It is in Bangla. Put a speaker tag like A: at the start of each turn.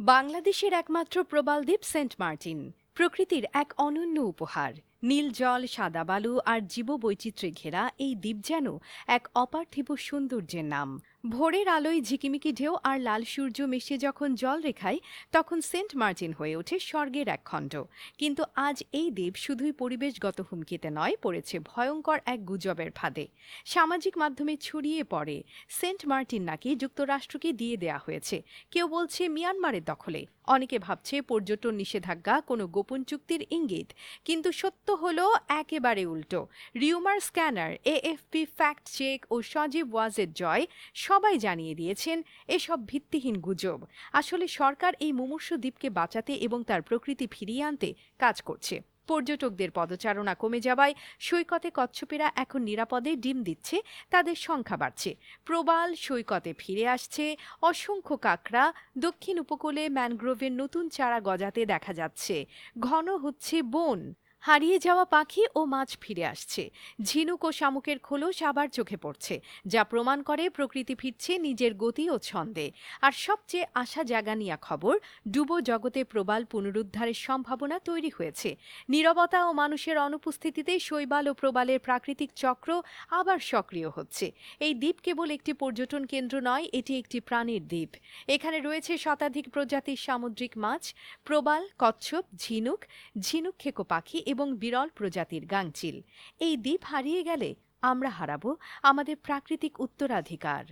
A: বাংলাদেশের একমাত্র প্রবালদ্বীপ সেন্ট মার্টিন প্রকৃতির এক অনন্য উপহার। নীল জল, সাদা বালু আর জীববৈচিত্র্যে ঘেরা এই দ্বীপ যেন এক অপার্থিব সৌন্দর্যের নাম। ভোরের আলোয় ঝিকিমিকি ঢেউ আর লাল সূর্য মিশে যখন জল রেখায়, তখন সেন্ট মার্টিন হয়ে ওঠে স্বর্গের এক খণ্ড। কিন্তু আজ এই দ্বীপ শুধুই পরিবেশগত হুমকিতে নয়, পড়েছে ভয়ঙ্কর এক গুজবের ফাঁদে। সামাজিক মাধ্যমে ছড়িয়ে পড়ে, সেন্ট মার্টিন নাকি যুক্তরাষ্ট্রকে দিয়ে দেয়া হয়েছে। কেউ বলছে মিয়ানমারের দখলে। অনেকে ভাবছে পর্যটন নিষেধাজ্ঞা কোনো গোপন চুক্তির ইঙ্গিত। কিন্তু সত্য হলো একেবারে উল্টো। Rumour scanner, AFP fact check ও সজীব ওয়াজের জয় সবাই জানিয়ে দিয়েছেন এসব ভিত্তিহীন গুজব। আসলে সরকার এই মুমূর্ষ দ্বীপকে বাঁচাতে এবং তার প্রকৃতি ফিরিয়ে আনতে কাজ করছে। পর্যটকদের পদচারণা কমে যাওয়ায় সৈকতে কচ্ছপেরা এখন নিরাপদে ডিম দিচ্ছে, তাদের সংখ্যা বাড়ছে। প্রবাল সৈকতে ফিরে আসছে, অসংখ্য কাঁকড়া, দক্ষিণ উপকূলে ম্যানগ্রোভের নতুন চারা গজাতে দেখা যাচ্ছে। ঘন হচ্ছে বন। হারিয়ে যাওয়া পাখি ও মাছ ফিরে আসছে। ঝিনুক ও শামুকের খোলস আবার চোখে পড়ছে, যা প্রমাণ করে প্রকৃতি ফিরছে নিজের গতি ও ছন্দে। আর সবচেয়ে আশা জাগানিয়া খবর, ডুবো জগতে প্রবাল পুনরুদ্ধারের সম্ভাবনা তৈরি হয়েছে। নীরবতা ও মানুষের অনুপস্থিতিতে শৈবাল ও প্রবালের প্রাকৃতিক চক্র আবার সক্রিয় হচ্ছে। এই দ্বীপ কেবল একটি পর্যটন কেন্দ্র নয়, এটি একটি প্রাণীর দ্বীপ। এখানে রয়েছে শতাধিক প্রজাতির সামুদ্রিক মাছ, প্রবাল, কচ্ছপ, ঝিনুক ঝিনুক খেকো পাখি এবং বিরল প্রজাতির গাংচিল এই দ্বীপ হারিয়ে গেলে আমরা হারাবো আমাদের প্রাকৃতিক উত্তরাধিকার।